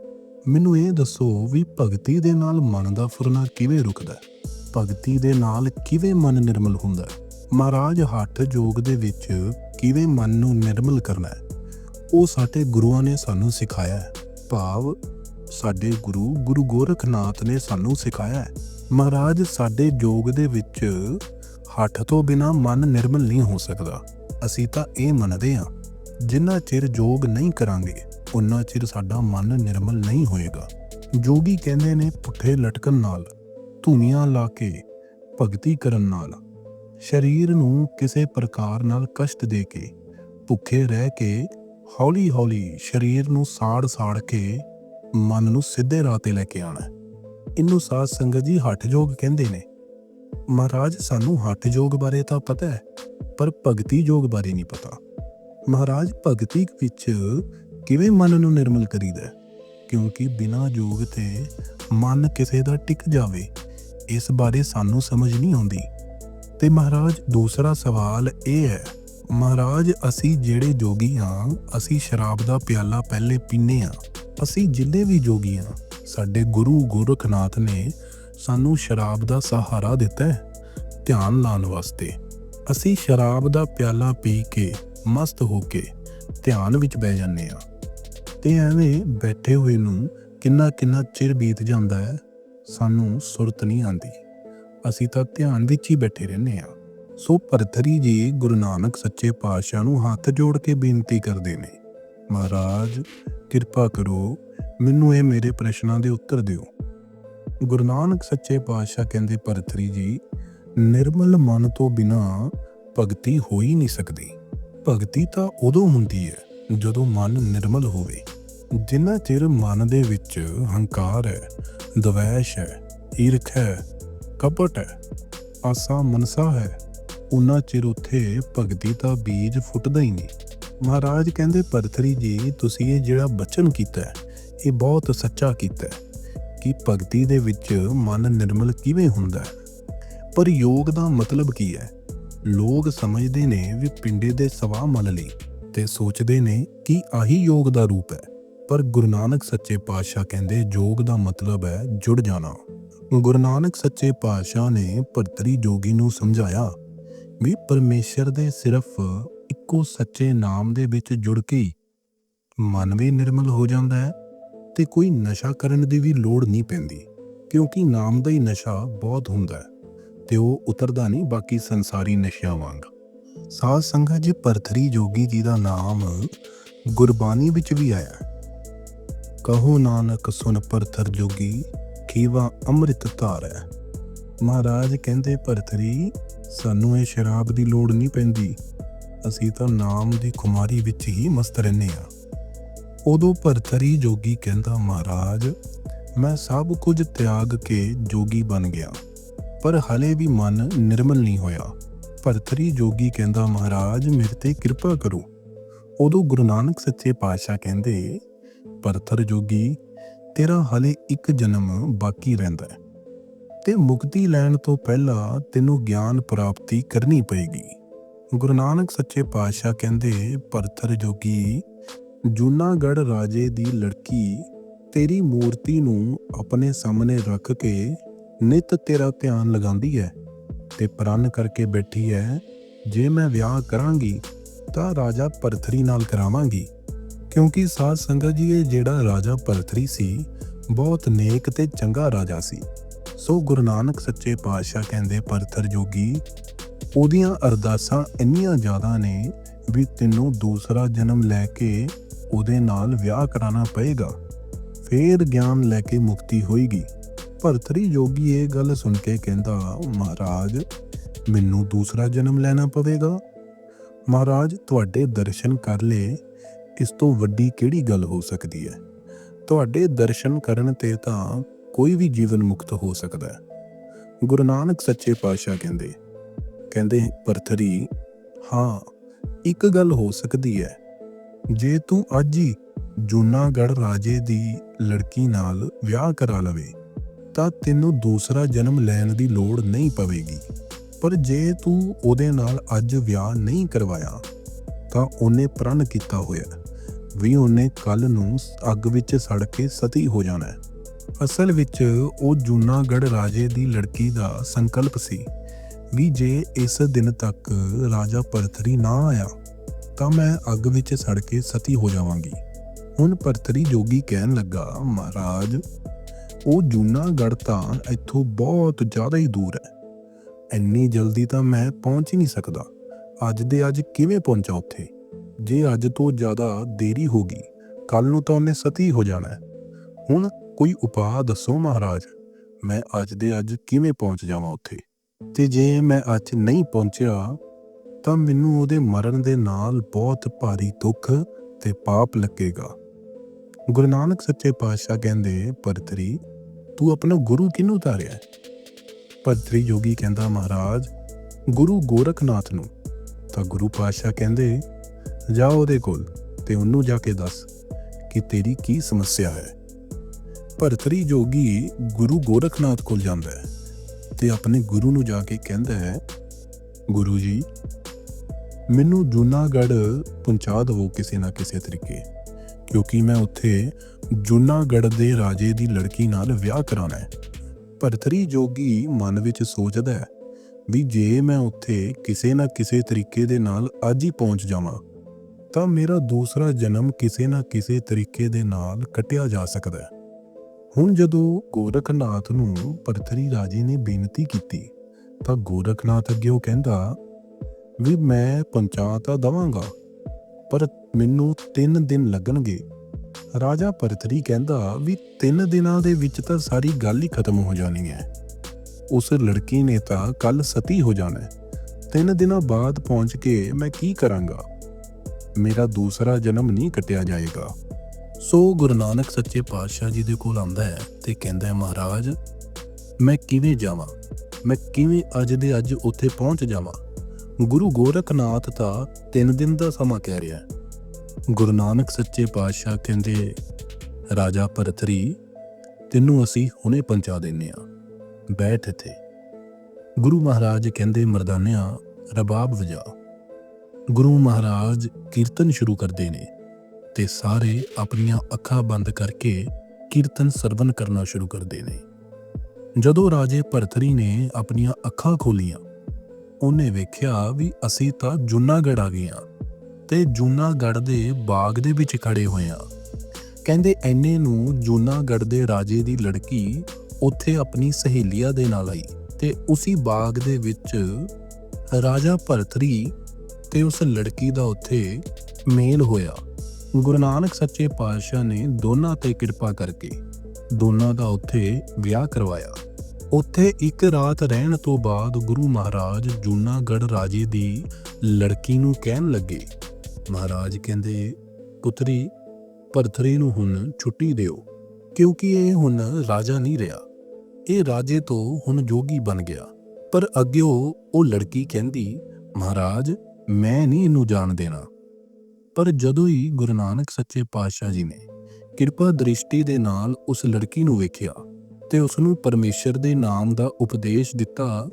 ਮੈਨੂੰ ਇਹ ਦੱਸੋ ਵੀ ਭਗਤੀ ਦੇ ਨਾਲ ਮਨ ਦਾ ਫੁਰਨਾ ਕਿਵੇਂ ਰੁਕਦਾ ਹੈ? ਭਗਤੀ ਦੇ ਨਾਲ ਕਿਵੇਂ ਮਨ ਨਿਰਮਲ ਹੁੰਦਾ ਹੈ? ਮਹਾਰਾਜ ਹੱਠ ਯੋਗ ਦੇ ਵਿੱਚ ਕਿਵੇਂ ਮਨ ਨੂੰ ਨਿਰਮਲ ਕਰਨਾ ਹੈ? ਉਹ ਸਾਡੇ ਗੁਰੂਆਂ ਨੇ ਸਾਨੂੰ ਸਿਖਾਇਆ ਹੈ। ਭਾਵ ਸਾਡੇ ਗੁਰੂ ਗੁਰੂ ਗੋਰਖਨਾਥ ਨੇ ਸਾਨੂੰ ਸਿਖਾਇਆ ਹੈ। ਮਹਾਰਾਜ ਸਾਡੇ ਯੋਗ ਦੇ ਵਿੱਚ ਹੱਠ ਤੋਂ ਬਿਨਾ ਮਨ ਨਿਰਮਲ ਨਹੀਂ ਹੋ ਸਕਦਾ। ਅਸੀਂ ਤਾਂ ਇਹ ਮੰਨਦੇ ਹਾਂ। ਜਿੰਨਾ ਚਿਰ ਯੋਗ ਨਹੀਂ ਕਰਾਂਗੇ ਉਨਾ ਚਿਰ ਸਾਡਾ ਮਨ ਨਿਰਮਲ ਨਹੀਂ ਹੋਏਗਾ। ਜੋਗੀ ਕਹਿੰਦੇ ਨੇ ਪੁੱਠੇ ਲਟਕਣ ਨਾਲ, ਧੂਣੀਆਂ ਲਾ ਕੇ ਭਗਤੀ ਕਰਨ ਨਾਲ। ਸਰੀਰ ਨੂੰ ਕਿਸੇ ਪ੍ਰਕਾਰ ਨਾਲ ਕਸ਼ਟ ਦੇ ਕੇ, ਭੁੱਖੇ ਰਹਿ ਕੇ, ਹੌਲੀ-ਹੌਲੀ ਸਰੀਰ ਨੂੰ ਸਾੜ-ਸਾੜ ਕੇ ਮਨ ਨੂੰ ਸਿੱਧੇ ਰਾਹ ਤੇ ਲੈ ਕੇ ਆਣਾ ਇਹਨੂੰ ਸਾਧ ਸੰਗਤ ਜੀ ਹੱਠ ਯੋਗ ਕਹਿੰਦੇ ਨੇ। ਮਹਾਰਾਜ, ਸਾਨੂੰ ਹੱਠ ਯੋਗ ਬਾਰੇ ਤਾਂ ਪਤਾ ਹੈ, ਪਰ ਭਗਤੀ ਯੋਗ ਬਾਰੇ ਨਹੀਂ ਪਤਾ। ਮਹਾਰਾਜ, ਭਗਤੀ ਵਿੱਚ ਕਿਵੇਂ ਮਨ ਨੂੰ ਨਿਰਮਲ ਕਰੀਦਾ? ਕਿਉਂਕਿ ਬਿਨਾਂ ਯੋਗ ਤੇ ਮਨ ਕਿਸੇ ਦਾ ਟਿਕ ਜਾਵੇ, ਇਸ ਬਾਰੇ ਸਾਨੂੰ ਸਮਝ ਨਹੀਂ ਆਉਂਦੀ। ਤੇ ਮਹਾਰਾਜ, ਦੂਸਰਾ ਸਵਾਲ ਇਹ ਹੈ, ਮਹਾਰਾਜ, ਅਸੀਂ ਜਿਹੜੇ ਜੋਗੀ ਹਾਂ, ਅਸੀਂ ਸ਼ਰਾਬ ਦਾ ਪਿਆਲਾ ਪਹਿਲੇ ਪੀਨੇ ਹਾਂ। ਅਸੀਂ ਜਿੰਨੇ ਵੀ ਜੋਗੀ ਹਾਂ, ਸਾਡੇ ਗੁਰੂ ਗੋਰਖਨਾਥ ਨੇ ਸਾਨੂੰ ਸ਼ਰਾਬ ਦਾ ਸਹਾਰਾ ਦਿੱਤਾ ਹੈ ਧਿਆਨ ਲਾਉਣ ਵਾਸਤੇ। ਅਸੀਂ ਸ਼ਰਾਬ ਦਾ ਪਿਆਲਾ ਪੀ ਕੇ ਮਸਤ ਹੋ ਕੇ ਧਿਆਨ ਵਿੱਚ ਬਹਿ ਜਾਂਦੇ ਆ ਤੇ ਐਵੇਂ ਬੈਠੇ ਹੋਏ ਨੂੰ ਕਿੰਨਾ ਕਿੰਨਾ ਚਿਰ ਬੀਤ ਜਾਂਦਾ ਹੈ, ਸਾਨੂੰ ਸੁਰਤ ਨਹੀਂ ਆਂਦੀ ਅਸੀਂ ਤਾਂ ਧਿਆਨ ਵਿੱਚ ਹੀ ਬੈਠੇ ਰਹਿੰਦੇ ਆ ਸੋ ਭਰਤਰੀ ਜੀ ਗੁਰੂ ਨਾਨਕ ਸੱਚੇ ਪਾਤਸ਼ਾਹ ਨੂੰ ਹੱਥ ਜੋੜ ਕੇ ਬੇਨਤੀ ਕਰਦੇ ਨੇ, ਮਹਾਰਾਜ, ਕਿਰਪਾ ਕਰੋ, ਮੈਨੂੰ ਇਹ ਮੇਰੇ ਪ੍ਰਸ਼ਨਾਂ ਦੇ ਉੱਤਰ ਦਿਓ। ਗੁਰੂ ਨਾਨਕ ਸੱਚੇ ਪਾਤਸ਼ਾਹ ਕਹਿੰਦੇ ਭਰਤਰੀ ਜੀ, ਨਿਰਮਲ ਮਨ ਤੋਂ ਬਿਨਾ ਭਗਤੀ ਹੋ ਹੀ ਨਹੀਂ ਸਕਦੀ। ਭਗਤੀ ਤਾਂ ਉਦੋਂ ਹੁੰਦੀ ਹੈ ਜਦੋਂ ਮਨ ਨਿਰਮਲ ਹੋਵੇ। ਜਿੰਨਾ ਚਿਰ ਮਨ ਦੇ ਵਿੱਚ ਹੰਕਾਰ ਹੈ, ਦਵੈਸ਼ ਹੈ, ਈਰਖ ਹੈ, ਕਪਟ ਹੈ, ਆਸਾ ਮਨਸਾ ਹੈ ਉਹਨਾਂ ਚਿਰ ਉੱਥੇ ਭਗਤੀ ਦਾ ਬੀਜ ਫੁੱਟਦਾ ਹੀ ਨਹੀਂ। ਮਹਾਰਾਜ ਕਹਿੰਦੇ, ਪਰਥਰੀ ਜੀ, ਤੁਸੀਂ ਇਹ ਜਿਹੜਾ ਬਚਨ ਕੀਤਾ ਇਹ ਬਹੁਤ ਸੱਚਾ ਕੀਤਾ ਕਿ ਭਗਤੀ ਦੇ ਵਿੱਚ ਮਨ ਨਿਰਮਲ ਕਿਵੇਂ ਹੁੰਦਾ ਹੈ? ਪਰ ਯੋਗ ਦਾ ਮਤਲਬ ਕੀ ਹੈ? ਲੋਕ ਸਮਝਦੇ ਨੇ ਵੀ ਪਿੰਡੇ ਦੇ ਸਵਾਹ ਮਲ ਲਈ ਤੇ ਸੋਚਦੇ ਨੇ ਕਿ ਆਹੀ ਯੋਗ ਦਾ ਰੂਪ ਹੈ। ਪਰ ਗੁਰੂ ਨਾਨਕ ਸੱਚੇ ਪਾਤਸ਼ਾਹ ਕਹਿੰਦੇ ਯੋਗ ਦਾ ਮਤਲਬ ਹੈ ਜੁੜ ਜਾਣਾ। ਗੁਰੂ ਨਾਨਕ ਸੱਚੇ ਪਾਤਸ਼ਾਹ ਨੇ ਭਰਤਰੀ ਜੋਗੀ ਨੂੰ ਸਮਝਾਇਆ ਵੀ ਪਰਮੇਸ਼ਰ ਦੇ ਸਿਰਫ ਇੱਕੋ ਸੱਚੇ ਨਾਮ ਦੇ ਵਿੱਚ ਜੁੜ ਕੇ ਹੀ ਮਨ ਵੀ ਨਿਰਮਲ ਹੋ ਜਾਂਦਾ ਹੈ ਤੇ ਕੋਈ ਨਸ਼ਾ ਕਰਨ ਦੀ ਵੀ ਲੋੜ ਨਹੀਂ ਪੈਂਦੀ, ਕਿਉਂਕਿ ਨਾਮ ਦਾ ਹੀ ਨਸ਼ਾ ਬਹੁਤ ਹੁੰਦਾ ਹੈ। ਤੇ ਉਹ ਉਤਰਦਾ ਨਹੀਂ, ਬਾਕੀ ਸੰਸਾਰੀ ਨਸ਼ਿਆਂ ਵਾਂਗ। ਸਾਧ ਸੰਗਤ ਜੀ ਭਰਤਰੀ ਜੋਗੀ ਜੀ ਦਾ ਨਾਮ ਗੁਰਬਾਣੀ ਵਿੱਚ ਵੀ ਆਇਆ ਕਹੋ ਨਾਨਕ ਸੁਨ ਭਰਤਰ ਜੋਗੀ, ਖੀਵਾ ਅੰਮ੍ਰਿਤ ਧਾਰੈ। ਮਹਾਰਾਜ ਕਹਿੰਦੇ ਭਰਤਰੀ ਸਾਨੂੰ ਇਹ ਸ਼ਰਾਬ ਦੀ ਲੋੜ ਨਹੀਂ ਪੈਂਦੀ। ਅਸੀਂ ਤਾਂ ਨਾਮ ਦੀ ਖੁਮਾਰੀ ਵਿੱਚ ਹੀ ਮਸਤ ਰਹਿੰਦੇ ਆ ਉਦੋਂ ਭਰਤਰੀ ਜੋਗੀ ਕਹਿੰਦਾ, ਮਹਾਰਾਜ, ਮੈਂ ਸਭ ਕੁਝ ਤਿਆਗ ਕੇ ਜੋਗੀ ਬਣ ਗਿਆ। ਪਰ ਹਲੇ ਵੀ ਮਨ ਨਿਰਮਲ ਨਹੀਂ ਹੋਇਆ। ਭਰਤਰੀ ਜੋਗੀ ਕਹਿੰਦਾ, ਮਹਾਰਾਜ, ਮੇਰੇ ਤੇ ਕਿਰਪਾ ਕਰੋ। ਉਦੋਂ ਗੁਰੂ ਨਾਨਕ ਸੱਚੇ ਪਾਤਸ਼ਾਹ ਕਹਿੰਦੇ ਭਰਤਰ ਜੋਗੀ, ਤੇਰਾ ਹਲੇ ਇੱਕ ਜਨਮ ਬਾਕੀ ਰਹਿੰਦਾ ਹੈ। ਤੇ ਮੁਕਤੀ ਲੈਣ ਤੋਂ ਪਹਿਲਾਂ ਤੈਨੂੰ ਗਿਆਨ ਪ੍ਰਾਪਤੀ ਕਰਨੀ ਪਏਗੀ। ਗੁਰੂ ਨਾਨਕ ਸੱਚੇ ਪਾਤਸ਼ਾਹ ਕਹਿੰਦੇ ਭਰਤਰ ਜੋਗੀ ਜੂਨਾਗੜ ਰਾਜੇ ਦੀ ਲੜਕੀ ਤੇਰੀ ਮੂਰਤੀ ਨੂੰ ਆਪਣੇ ਸਾਹਮਣੇ ਰੱਖ ਕੇ ਨਿਤ ਤੇਰਾ ਧਿਆਨ ਲਗਾਉਂਦੀ ਹੈ ਤੇ ਪ੍ਰਣ ਕਰਕੇ ਬੈਠੀ ਹੈ, ਜੇ ਮੈਂ ਵਿਆਹ ਕਰਾਂਗੀ ਤਾਂ ਰਾਜਾ ਭਰਤਰੀ ਨਾਲ ਕਰਾਵਾਂਗੀ। ਕਿਉਂਕਿ ਸਾਧ ਸੰਗਤ ਜੀ, ਇਹ ਜਿਹੜਾ ਰਾਜਾ ਭਰਤਰੀ ਸੀ, ਬਹੁਤ ਨੇਕ ਤੇ ਚੰਗਾ ਰਾਜਾ ਸੀ। ਸੋ ਗੁਰੂ ਨਾਨਕ ਸੱਚੇ ਪਾਤਸ਼ਾਹ ਕਹਿੰਦੇ, ਪਰਥਰ ਜੋਗੀ, ਉਹਦੀਆਂ ਅਰਦਾਸਾਂ ਇੰਨੀਆਂ ਜ਼ਿਆਦਾ ਨੇ ਵੀ ਤੈਨੂੰ ਦੂਸਰਾ ਜਨਮ ਲੈ ਕੇ ਉਹਦੇ ਨਾਲ ਵਿਆਹ ਕਰਾਉਣਾ ਪਏਗਾ। ਫੇਰ ਗਿਆਨ ਲੈ ਕੇ ਮੁਕਤੀ ਹੋਏਗੀ। ਭਰਥਰੀ ਜੋਗੀ ਇਹ ਗੱਲ ਸੁਣ ਕੇ ਕਹਿੰਦਾ, ਮਹਾਰਾਜ, ਮੈਨੂੰ ਦੂਸਰਾ ਜਨਮ ਲੈਣਾ ਪਵੇਗਾ। ਮਹਾਰਾਜ, ਤੁਹਾਡੇ ਦਰਸ਼ਨ ਕਰ ਲਏ, ਇਸ ਤੋਂ ਵੱਡੀ ਕਿਹੜੀ ਗੱਲ ਹੋ ਸਕਦੀ ਹੈ? ਤੁਹਾਡੇ ਦਰਸ਼ਨ ਕਰਨ ਤੇ ਤਾਂ ਕੋਈ ਵੀ ਜੀਵਨ ਮੁਕਤ ਹੋ ਸਕਦਾ ਹੈ। ਗੁਰੂ ਨਾਨਕ ਸੱਚੇ ਪਾਤਸ਼ਾਹ ਕਹਿੰਦੇ ਕਹਿੰਦੇ, ਭਰਤਰੀ, ਹਾਂ, ਇੱਕ ਗੱਲ ਹੋ ਸਕਦੀ ਹੈ। ਜੇ ਤੂੰ ਅੱਜ ਹੀ ਜੂਨਾਗੜ ਰਾਜੇ ਦੀ ਲੜਕੀ ਨਾਲ ਵਿਆਹ ਕਰਾ ਲਵੇ ਤਾਂ ਤੈਨੂੰ ਦੂਸਰਾ ਜਨਮ ਲੈਣ ਦੀ ਲੋੜ ਨਹੀਂ ਪਵੇਗੀ। ਪਰ ਜੇ ਤੂੰ ਉਹਦੇ ਨਾਲ ਅੱਜ ਵਿਆਹ ਨਹੀਂ ਕਰਵਾਇਆ, ਤਾਂ ਉਹਨੇ ਪ੍ਰਣ ਕੀਤਾ ਹੋਇਆ, ਵੀ ਉਹਨੇ ਕੱਲ ਨੂੰ ਅੱਗ ਵਿੱਚ ਸੜ ਕੇ ਸਤੀ ਹੋ ਜਾਣਾ ਹੈ। ਅਸਲ ਵਿੱਚ ਉਹ ਜੂਨਾਗੜ੍ਹ ਰਾਜੇ ਦੀ ਲੜਕੀ ਦਾ ਸੰਕਲਪ ਸੀ ਵੀ ਜੇ ਇਸ ਦਿਨ ਤੱਕ ਰਾਜਾ ਪਰਥਰੀ ਨਾ ਆਇਆ, ਤਾਂ ਮੈਂ ਅੱਗ ਵਿੱਚ ਸੜ ਕੇ ਸਤੀ ਹੋ ਜਾਵਾਂਗੀ। ਹੁਣ ਪਰਥਰੀ ਜੋਗੀ ਕਹਿਣ ਲੱਗਾ, ਮਹਾਰਾਜ ਉਹ ਜੂਨਾਗੜ੍ਹ ਤਾਂ ਇੱਥੋਂ ਬਹੁਤ ਜ਼ਿਆਦਾ ਹੀ ਦੂਰ ਹੈ। ਇੰਨੀ ਜਲਦੀ ਤਾਂ ਮੈਂ ਪਹੁੰਚ ਹੀ ਨਹੀਂ ਸਕਦਾ। ਅੱਜ ਦੇ ਅੱਜ ਕਿਵੇਂ ਪਹੁੰਚਾਂ ਉੱਥੇ? ਜੇ ਅੱਜ ਤੋਂ ਜ਼ਿਆਦਾ ਦੇਰੀ ਹੋ ਗਈ ਕੱਲ ਨੂੰ ਤਾਂ ਉਹਨੇ ਸਤੀ ਹੋ ਜਾਣਾ ਹੈ। ਹੁਣ ਕੋਈ ਉਪਾਅ ਦੱਸੋ ਮਹਾਰਾਜ, ਮੈਂ ਅੱਜ ਦੇ ਅੱਜ ਕਿਵੇਂ ਪਹੁੰਚ ਜਾਵਾਂ ਉੱਥੇ? ਤੇ ਜੇ ਮੈਂ ਅੱਜ ਨਹੀਂ ਪਹੁੰਚਿਆ, ਤਾਂ ਮੈਨੂੰ ਉਹਦੇ ਮਰਨ ਦੇ ਨਾਲ ਬਹੁਤ ਭਾਰੀ ਦੁੱਖ ਤੇ ਪਾਪ ਲੱਗੇਗਾ। ਗੁਰੂ ਨਾਨਕ ਸੱਚੇ ਪਾਤਸ਼ਾਹ ਕਹਿੰਦੇ, ਪਰਤਰੀ ਤੂੰ ਆਪਣਾ ਗੁਰੂ ਕਿਹਨੂੰ ਧਾਰਿਆ ਹੈ? ਪਰਤਰੀ ਜੋਗੀ ਕਹਿੰਦਾ, ਮਹਾਰਾਜ, ਗੁਰੂ ਗੋਰਖਨਾਥ ਨੂੰ ਤਾਂ ਗੁਰੂ ਪਾਤਸ਼ਾਹ ਕਹਿੰਦੇ, ਜਾ ਉਹਦੇ ਕੋਲ ਤੇ ਉਹਨੂੰ ਜਾ ਕੇ ਦੱਸ ਕਿ ਤੇਰੀ ਕੀ ਸਮੱਸਿਆ ਹੈ ਭਰਤਰੀ ਜੋਗੀ ਗੁਰੂ ਗੋਰਖਨਾਥ ਕੋਲ ਜਾਂਦਾ ਹੈ ਤੇ ਆਪਣੇ ਗੁਰੂ ਨੂੰ ਜਾ ਕੇ ਕਹਿੰਦਾ ਹੈ, ਗੁਰੂ ਜੀ, ਮੈਨੂੰ ਜੂਨਾਗੜ੍ਹ ਪਹੁੰਚਾ ਦਿਵੋ ਕਿਸੇ ਨਾ ਕਿਸੇ ਤਰੀਕੇ, ਕਿਉਂਕਿ ਮੈਂ ਉੱਥੇ ਜੂਨਾਗੜ ਦੇ ਰਾਜੇ ਦੀ ਲੜਕੀ ਨਾਲ ਵਿਆਹ ਕਰਾਉਣਾ ਹੈ। ਭਰਤਰੀ ਜੋਗੀ ਮਨ ਵਿੱਚ ਸੋਚਦਾ ਹੈ ਵੀ ਜੇ ਮੈਂ ਉੱਥੇ ਕਿਸੇ ਨਾ ਕਿਸੇ ਤਰੀਕੇ ਦੇ ਨਾਲ ਅੱਜ ਹੀ ਪਹੁੰਚ ਜਾਵਾਂ, ਤਾਂ ਮੇਰਾ ਦੂਸਰਾ ਜਨਮ ਕਿਸੇ ਨਾ ਕਿਸੇ ਤਰੀਕੇ ਦੇ ਨਾਲ ਕੱਟਿਆ ਜਾ ਸਕਦਾ ਹੈ। ਹੁਣ ਜਦੋਂ ਗੋਰਖਨਾਥ ਨੂੰ ਭਰਤਰੀ ਰਾਜੇ ਨੇ ਬੇਨਤੀ ਕੀਤੀ, ਤਾਂ ਗੋਰਖਨਾਥ ਅੱਗੇ ਉਹ ਕਹਿੰਦਾ, ਵੀ ਮੈਂ ਪਹੁੰਚਾ ਤਾਂ ਦਵਾਂਗਾ, ਪਰ ਮੈਨੂੰ 3 ਦਿਨ ਲੱਗਣਗੇ। ਰਾਜਾ ਪਰਤਰੀ ਕਹਿੰਦਾ ਵੀ 3 ਦਿਨਾਂ ਦੇ ਵਿੱਚ ਤਾਂ ਸਾਰੀ ਗੱਲ ਹੀ ਖਤਮ ਹੋ ਜਾਣੀ ਹੈ। ਉਸ ਲੜਕੀ ਨੇ ਤਾਂ ਕੱਲ ਸਤੀ ਹੋ ਜਾਣਾ ਹੈ। 3 ਦਿਨਾਂ ਬਾਅਦ ਪਹੁੰਚ ਕੇ ਮੈਂ ਕੀ ਕਰਾਂਗਾ? ਮੇਰਾ ਦੂਸਰਾ ਜਨਮ ਨਹੀਂ ਕੱਟਿਆ ਜਾਏਗਾ। ਸੋ ਗੁਰੂ ਨਾਨਕ ਸੱਚੇ ਪਾਤਸ਼ਾਹ ਜੀ ਦੇ ਕੋਲ ਆਂਦਾ ਹੈ ਤੇ ਕਹਿੰਦਾ ਹੈ, ਮਹਾਰਾਜ, ਮੈਂ ਕਿਵੇਂ ਜਾਵਾਂ? ਮੈਂ ਕਿਵੇਂ ਅੱਜ ਦੇ ਅੱਜ ਉੱਥੇ ਪਹੁੰਚ ਜਾਵਾਂ? ਗੁਰੂ ਗੋਰਖਨਾਥ ਤਾਂ 3 ਦਿਨ ਦਾ ਸਮਾਂ ਕਹਿ ਰਿਹਾ ਹੈ। ਗੁਰੂ ਨਾਨਕ ਸੱਚੇ ਪਾਤਸ਼ਾਹ ਕਹਿੰਦੇ, ਰਾਜਾ ਭਰਤਰੀ ਤੈਨੂੰ ਅਸੀਂ ਹੁਣੇ ਪਹੁੰਚਾ ਦਿੰਨੇ ਆ। ਬੈਠ ਇੱਥੇ। ਗੁਰੂ ਮਹਾਰਾਜ ਕਹਿੰਦੇ, ਮਰਦਾਨਿਆਂ, ਰਬਾਬ ਵਜਾ। ਗੁਰੂ ਮਹਾਰਾਜ ਕੀਰਤਨ ਸ਼ੁਰੂ ਕਰਦੇ ਨੇ ਤੇ ਸਾਰੇ ਆਪਣੀਆਂ ਅੱਖਾਂ ਬੰਦ ਕਰਕੇ ਕੀਰਤਨ ਸਰਵਨ ਕਰਨਾ ਸ਼ੁਰੂ ਕਰਦੇ ਨੇ। ਜਦੋਂ ਰਾਜੇ ਭਰਤਰੀ ਨੇ ਆਪਣੀਆਂ ਅੱਖਾਂ ਖੋਲੀਆਂ, ਉਹਨੇ ਵੇਖਿਆ ਵੀ ਅਸੀਂ ਤਾਂ ਜੂਨਾਗੜ ਆ ਗਏ ਹਾਂ ਤੇ ਜੂਨਾਗੜ ਦੇ ਬਾਗ ਦੇ ਵਿੱਚ ਖੜੇ ਹੋਏ ਆ। ਕਹਿੰਦੇ ਐਨੇ ਨੂੰ ਜੂਨਾਗੜ੍ਹ ਦੇ ਰਾਜੇ ਦੀ ਲੜਕੀ ਉੱਥੇ ਆਪਣੀ ਸਹੇਲੀਆਂ ਦੇ ਨਾਲ ਆਈ ਤੇ ਉਸੇ ਬਾਗ ਦੇ ਵਿੱਚ ਰਾਜਾ ਭਰਤਰੀ ਤੇ ਉਸ ਲੜਕੀ ਦਾ ਉੱਥੇ ਮੇਲ ਹੋਇਆ। ਗੁਰੂ ਨਾਨਕ ਸੱਚੇ ਪਾਤਸ਼ਾਹ ਨੇ ਦੋਨਾਂ ਤੇ ਕਿਰਪਾ ਕਰਕੇ ਦੋਨਾਂ ਦਾ ਉੱਥੇ ਵਿਆਹ ਕਰਵਾਇਆ। ਉੱਥੇ ਇੱਕ ਰਾਤ ਰਹਿਣ ਤੋਂ ਬਾਅਦ ਗੁਰੂ ਮਹਾਰਾਜ ਜੂਨਾਗੜ੍ਹ ਰਾਜੇ ਦੀ ਲੜਕੀ ਨੂੰ ਕਹਿਣ ਲੱਗੇ ਮਹਾਰਾਜ ਕਹਿੰਦੇ, ਪੁੱਤਰੀ, ਭਰਥਰੀ ਨੂੰ ਹੁਣ ਛੁੱਟੀ ਦਿਓ, ਕਿਉਂਕਿ ਇਹ ਹੁਣ ਰਾਜਾ ਨਹੀਂ ਰਿਹਾ। ਇਹ ਰਾਜੇ ਤੋਂ ਹੁਣ ਜੋਗੀ ਬਣ ਗਿਆ। ਪਰ ਅੱਗੇ ਉਹ ਲੜਕੀ ਕਹਿੰਦੀ, ਮਹਾਰਾਜ, ਮੈਂ ਨਹੀਂ ਇਹਨੂੰ ਜਾਣ ਦੇਣਾ। ਪਰ ਜਦੋਂ ਹੀ ਗੁਰੂ ਨਾਨਕ ਸੱਚੇ ਪਾਤਸ਼ਾਹ ਜੀ ਨੇ ਕਿਰਪਾ ਦ੍ਰਿਸ਼ਟੀ ਦੇ ਨਾਲ ਉਸ ਲੜਕੀ ਨੂੰ ਵੇਖਿਆ ਤੇ ਉਸ ਨੂੰ ਪਰਮੇਸ਼ਰ ਦੇ ਨਾਮ ਦਾ ਉਪਦੇਸ਼ ਦਿੱਤਾ,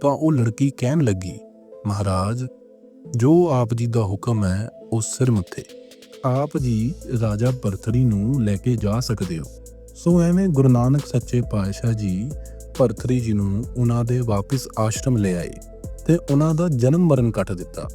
ਤਾਂ ਉਹ ਲੜਕੀ ਕਹਿਣ ਲੱਗੀ, ਮਹਾਰਾਜ ਜੋ ਆਪ ਜੀ ਦਾ ਹੁਕਮ ਹੈ, ਉਹ ਸਿਰ ਮੱਥੇ ਆਪ ਜੀ ਰਾਜਾ ਭਰਤਰੀ ਨੂੰ ਲੈ ਕੇ ਜਾ ਸਕਦੇ ਹੋ। ਸੋ ਐਵੇਂ ਗੁਰੂ ਨਾਨਕ ਸੱਚੇ ਪਾਤਸ਼ਾਹ ਜੀ ਭਰਤਰੀ ਜੀ ਨੂੰ ਉਹਨਾਂ ਦੇ ਵਾਪਿਸ ਆਸ਼ਰਮ ਲੈ ਆਏ ਤੇ ਉਹਨਾਂ ਦਾ ਜਨਮ ਮਰਨ ਕੱਟ ਦਿੱਤਾ।